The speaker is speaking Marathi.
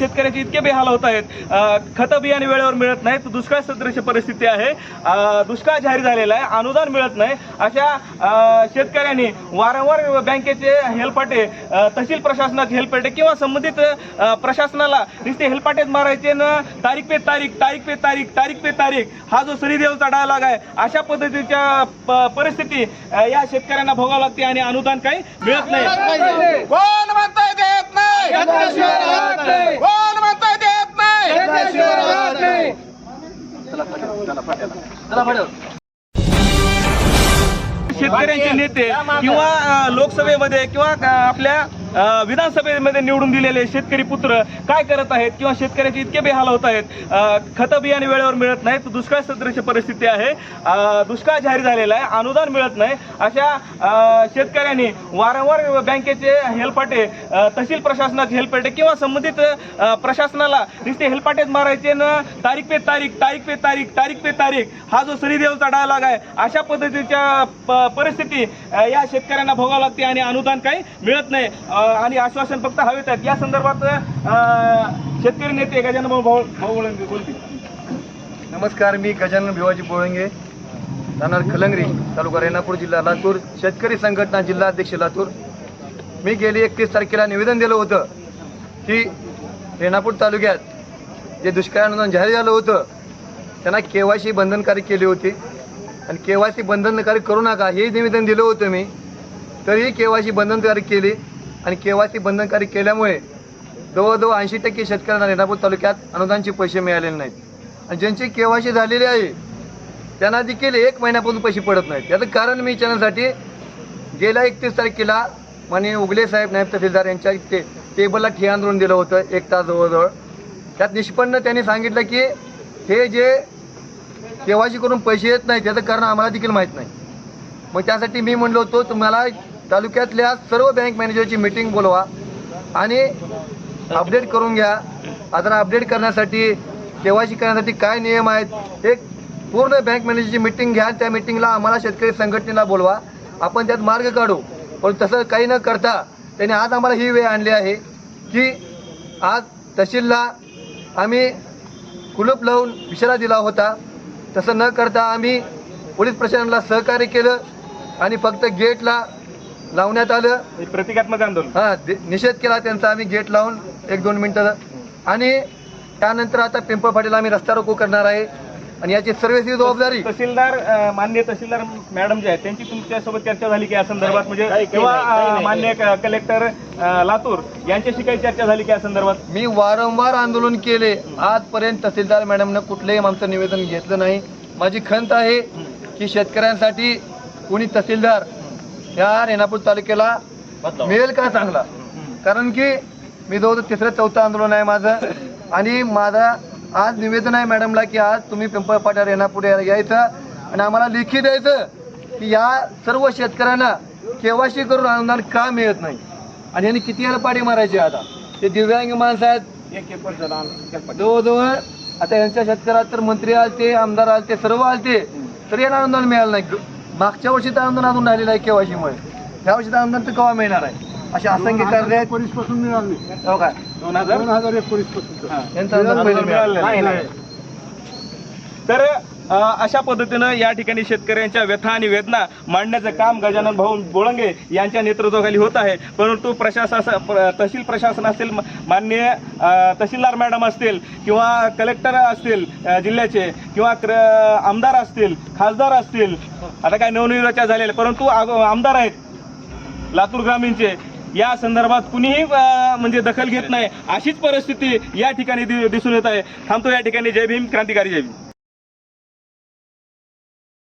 शेतकऱ्याचे इतके बेहाल होत आहेत. खतं बियाणे वेळेवर मिळत नाहीत. दुष्काळ सदृश परिस्थिती आहे. दुष्काळ जाहीर झालेला आहे. अनुदान मिळत नाही. अशा शेतकऱ्यांनी वारंवार बँकेचे हेलपाटे तहसील प्रशासनाचे हेलपाटे किंवा संबंधित प्रशासनाला नुसते हेलपाटेच मारायचे न तारीख पे तारीख तारीख पे तारीख तारीख पे तारीख हा जो श्रीदेवचा डायलॉग आहे अशा पद्धतीच्या परिस्थिती या शेतकऱ्यांना भोगावं लागते आणि अनुदान काही मिळत नाही. कोण देत नाही? शेतकऱ्यांचे नेते किंवा लोकसभेमध्ये किंवा आपल्या विधानसभेमध्ये निवडून दिलेले शेतकरी पुत्र काय करत आहेत किंवा शेतकऱ्याचे इतके बेहाल होत आहेत? खतं बियाणे वेळेवर मिळत नाहीत दुष्काळ सदृश परिस्थिती आहे. दुष्काळ जाहीर झालेला आहे अनुदान मिळत नाही. अशा शेतकऱ्यांनी वारंवार बँकेचे हेलपाटे तहसील प्रशासनाचे हेलपाटे किंवा संबंधित प्रशासनाला नुसते हेलपाटेच मारायचे न तारीख पे तारीख तारीख पे तारीख तारीख पे तारीख हा जो श्रीदेवचा डायलॉग आहे अशा पद्धतीच्या प- परिस्थिती या शेतकऱ्यांना भोगावं लागते आणि अनुदान काही मिळत नाही. आणि आश्वासन फक्त हवेत आहेत. या संदर्भात शेतकरी नेते गजानन भाऊ भाऊ भाऊ बोलतील बोलतील. नमस्कार मी गजानन भिवाजी बोळंगे राहणार खलंगरी तालुका रेणापूर जिल्हा लातूर शेतकरी संघटना जिल्हा अध्यक्ष लातूर. मी गेली एकतीस तारखेला निवेदन दिलं होतं की रेणापूर तालुक्यात जे दुष्काळ अनुदान जाहीर झालं होतं त्यांना के वाय सी बंधनकारी केली होती. आणि के वाय सी बंधनकारी करू नका हे निवेदन दिलं होतं मी. तरीही के वाय सी बंधनकारी केली. आणि के वाय सी बंधनकारी केल्यामुळे जवळजवळ ऐंशी टक्के शेतकऱ्यांना रेणापूर तालुक्यात अनुदानचे पैसे मिळालेले नाहीत. आणि ज्यांची केवायसी झालेली आहे त्यांना देखील एक महिन्यापासून पैसे पडत नाहीत. याचं कारण मी विचारण्यासाठी गेल्या एकतीस तारखेला माननीय उगले साहेब नायब तहसीलदार यांच्या ते टेबलला ठिया आंदोलन दिलं होतं एक तास जवळजवळ. त्यात निष्पन्न त्यांनी सांगितलं की हे जे केवायसी करून पैसे येत नाहीत त्याचं कारण आम्हाला देखील माहीत नाही. मग त्यासाठी मी म्हणलो होतो तुम्हाला तालुक्यातल्या सर्व बँक मॅनेजरची मिटिंग बोलवा आणि अपडेट करून घ्या. आता अपडेट करण्यासाठी केवायसी करण्यासाठी काय नियम आहेत एक पूर्ण बँक मॅनेजरची मिटिंग घ्या त्या मिटिंगला आम्हाला शेतकरी संघटनेला बोलवा. आपण त्यात मार्ग काढू. पण तसं काही न करता त्यांनी आज आम्हाला ही वेळ आणली आहे की आज तहसीलला आम्ही कुलूप लावून इशारा दिला होता. तसं न करता आम्ही पोलीस प्रशासनाला सहकार्य केलं आणि फक्त गेटला लावण्यात आलं. हे प्रतिकात्मक आंदोलन. हां दे- निषेध केला त्यांचा आम्ही गेट लावून एक दोन मिनटं. आणि त्यानंतर आता पिंपळ फाटीला आम्ही रस्ता रोको करणार आहे. आणि याची सर्वेची जबाबदारी. तहसीलदार अ, मान्य तहसीलदार मॅडम जे आहेत त्यांची तुमच्यासोबत चर्चा झाली की या संदर्भात? म्हणजे किंवा अ, मान्य क- कलेक्टर अ, लातूर यांच्याशी काही चर्चा झाली की या संदर्भात? मी वारंवार आंदोलन केले. आजपर्यंत तहसीलदार मॅडमनं कुठलंही आमचं निवेदन घेतलं नाही. माझी खंत आहे की शेतकऱ्यांसाठी कोणी तहसीलदार या रेणापूर तालुक्याला मिळेल का चांगला? कारण की मी जवळ तिसरं चौथं आंदोलन आहे माझं. आणि माझा आज निवेदन आहे मॅडमला की आज तुम्ही पिंपळ फाट्या रेणापूर यायचं आणि आम्हाला लेखी द्यायचं की या सर्व शेतकऱ्यांना केवाशी करून अनुदान का मिळत नाही? आणि यांनी किती याला पाडी मारायचे आता? ते दिव्यांग माणसं आहेत. जवळजवळ आता यांच्या शेतकऱ्यात तर मंत्री आलते आमदार आलते सर्व आलते. तरी यांना अनुदान मिळालं नाही. मागच्या वर्षी तर अनुदान अजून राहिलेलं आहे केवाशीमुळे. ह्या वर्षी तर अनुदान तर केव्हा मिळणार आहे? असे असंख्य कार्य आहेत एकोणीसपासून मिळाली हो काय दोन हजार दोन हजार एकोणीसपासून हा. अनुदान मिळालं नाही, अशा पद्धतीनं या ठिकाणी शेतकऱ्यांच्या व्यथा आणि वेदना मांडण्याचं काम गजानन भाऊ बोळंगे यांच्या नेतृत्वाखाली होत आहे. परंतु प्रशासन प्र- तहसील प्रशासन असेल माननीय तहसीलदार मॅडम असतील किंवा कलेक्टर असतील जिल्ह्याचे किंवा क्र- आमदार असतील खासदार असतील आता काय नवनिर्वाच्या झालेले परंतु आमदार आहेत लातूर ग्रामीणचे या संदर्भात कुणीही म्हणजे दखल घेत नाही अशीच परिस्थिती या ठिकाणी दि- दिसून येत आहे. थांबतो या ठिकाणी. जय भीम क्रांतिकारी जय भीम.